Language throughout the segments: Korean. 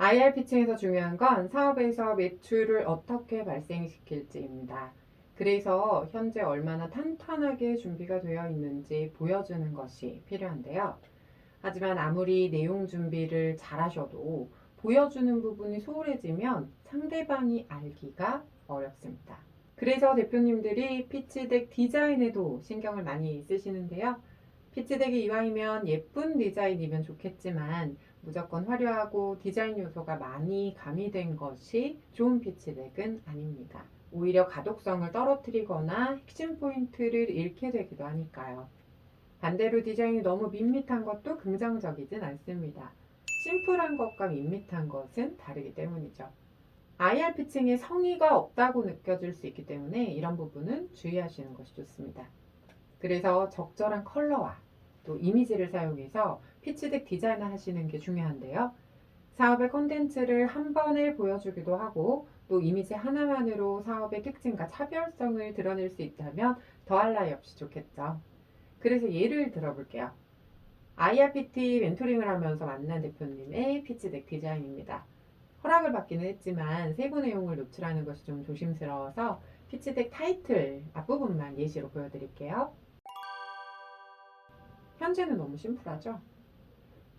IR 피칭에서 중요한 건 사업에서 매출을 어떻게 발생시킬지입니다. 그래서 현재 얼마나 탄탄하게 준비가 되어 있는지 보여주는 것이 필요한데요. 하지만 아무리 내용 준비를 잘하셔도 보여주는 부분이 소홀해지면 상대방이 알기가 어렵습니다. 그래서 대표님들이 피치덱 디자인에도 신경을 많이 쓰시는데요. 피치덱이 이왕이면 예쁜 디자인이면 좋겠지만 무조건 화려하고 디자인 요소가 많이 가미된 것이 좋은 피치덱은 아닙니다. 오히려 가독성을 떨어뜨리거나 핵심 포인트를 잃게 되기도 하니까요. 반대로 디자인이 너무 밋밋한 것도 긍정적이진 않습니다. 심플한 것과 밋밋한 것은 다르기 때문이죠. IR 피칭에 성의가 없다고 느껴질 수 있기 때문에 이런 부분은 주의하시는 것이 좋습니다. 그래서 적절한 컬러와 또 이미지를 사용해서 피치덱 디자인을 하시는 게 중요한데요. 사업의 컨텐츠를 한 번에 보여주기도 하고 또 이미지 하나만으로 사업의 특징과 차별성을 드러낼 수 있다면 더할 나위 없이 좋겠죠. 그래서 예를 들어볼게요. IRPT 멘토링을 하면서 만난 대표님의 피치덱 디자인입니다. 허락을 받기는 했지만 세부 내용을 노출하는 것이 좀 조심스러워서 피치덱 타이틀 앞부분만 예시로 보여드릴게요. 현재는 너무 심플하죠?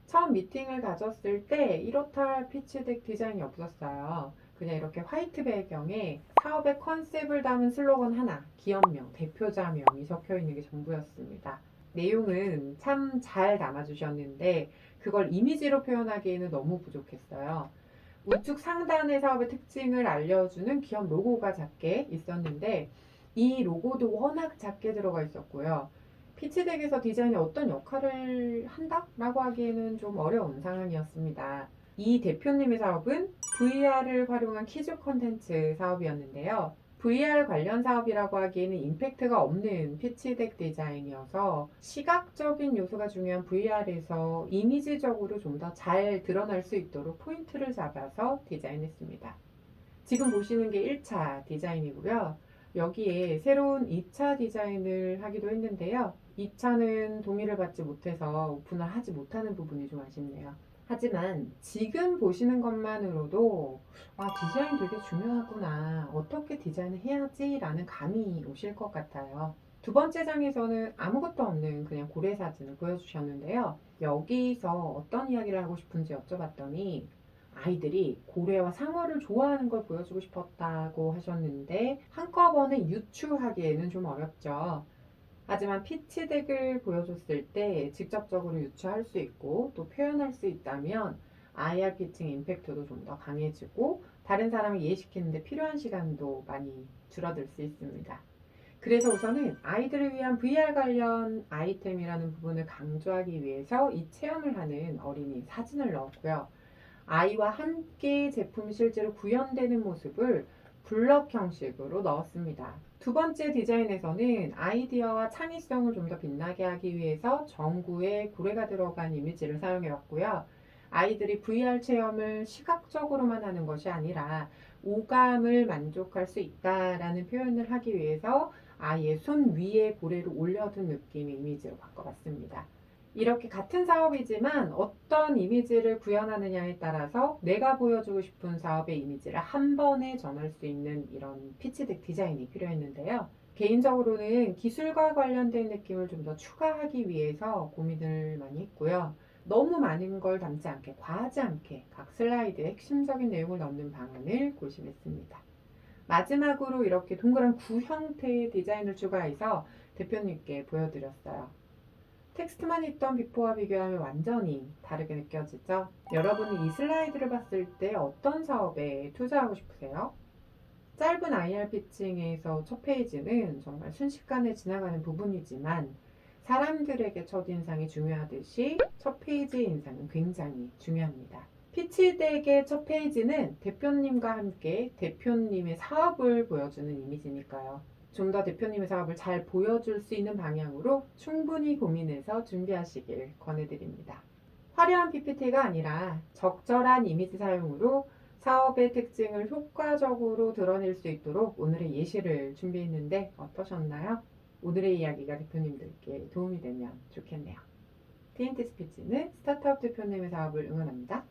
처음 미팅을 가졌을 때 이렇다 할 피치덱 디자인이 없었어요. 그냥 이렇게 화이트 배경에 사업의 컨셉을 담은 슬로건 하나, 기업명, 대표자명이 적혀 있는 게 전부였습니다. 내용은 참 잘 담아주셨는데 그걸 이미지로 표현하기에는 너무 부족했어요. 우측 상단의 사업의 특징을 알려주는 기업 로고가 작게 있었는데 이 로고도 워낙 작게 들어가 있었고요. 피치덱에서 디자인이 어떤 역할을 한다라고 하기에는 좀 어려운 상황이었습니다. 이 대표님의 사업은 VR을 활용한 퀴즈 콘텐츠 사업이었는데요. VR 관련 사업이라고 하기에는 임팩트가 없는 피치덱 디자인이어서 시각적인 요소가 중요한 VR에서 이미지적으로 좀 더 잘 드러날 수 있도록 포인트를 잡아서 디자인했습니다. 지금 보시는 게 1차 디자인이고요. 여기에 새로운 2차 디자인을 하기도 했는데요. 2차는 동의를 받지 못해서 오픈을 하지 못하는 부분이 좀 아쉽네요. 하지만 지금 보시는 것만으로도 아, 디자인 되게 중요하구나. 어떻게 디자인을 해야지? 라는 감이 오실 것 같아요. 두 번째 장에서는 아무것도 없는 그냥 고래 사진을 보여주셨는데요. 여기서 어떤 이야기를 하고 싶은지 여쭤봤더니 아이들이 고래와 상어를 좋아하는 걸 보여주고 싶었다고 하셨는데 한꺼번에 유추하기에는 좀 어렵죠. 하지만 피치덱을 보여줬을 때 직접적으로 유추할 수 있고 또 표현할 수 있다면 IR 피칭 임팩트도 좀 더 강해지고 다른 사람을 이해시키는데 필요한 시간도 많이 줄어들 수 있습니다. 그래서 우선은 아이들을 위한 VR 관련 아이템이라는 부분을 강조하기 위해서 이 체험을 하는 어린이 사진을 넣었고요. 아이와 함께 제품이 실제로 구현되는 모습을 블럭 형식으로 넣었습니다. 두 번째 디자인에서는 아이디어와 창의성을 좀 더 빛나게 하기 위해서 전구에 고래가 들어간 이미지를 사용해 왔고요. 아이들이 VR 체험을 시각적으로만 하는 것이 아니라 오감을 만족할 수 있다라는 표현을 하기 위해서 아이의 손 위에 고래를 올려둔 느낌의 이미지로 바꿔봤습니다. 이렇게 같은 사업이지만 어떤 이미지를 구현하느냐에 따라서 내가 보여주고 싶은 사업의 이미지를 한 번에 전할 수 있는 이런 피치덱 디자인이 필요했는데요. 개인적으로는 기술과 관련된 느낌을 좀 더 추가하기 위해서 고민을 많이 했고요. 너무 많은 걸 담지 않게, 과하지 않게 각 슬라이드에 핵심적인 내용을 넣는 방안을 고심했습니다. 마지막으로 이렇게 동그란 구 형태의 디자인을 추가해서 대표님께 보여드렸어요. 텍스트만 있던 비포와 비교하면 완전히 다르게 느껴지죠? 여러분이 이 슬라이드를 봤을 때 어떤 사업에 투자하고 싶으세요? 짧은 IR 피칭에서 첫 페이지는 정말 순식간에 지나가는 부분이지만 사람들에게 첫인상이 중요하듯이 첫 페이지 인상은 굉장히 중요합니다. 피치덱의 첫 페이지는 대표님과 함께 대표님의 사업을 보여주는 이미지니까요. 좀 더 대표님의 사업을 잘 보여줄 수 있는 방향으로 충분히 고민해서 준비하시길 권해드립니다. 화려한 PPT가 아니라 적절한 이미지 사용으로 사업의 특징을 효과적으로 드러낼 수 있도록 오늘의 예시를 준비했는데 어떠셨나요? 오늘의 이야기가 대표님들께 도움이 되면 좋겠네요. TNT 스피치는 스타트업 대표님의 사업을 응원합니다.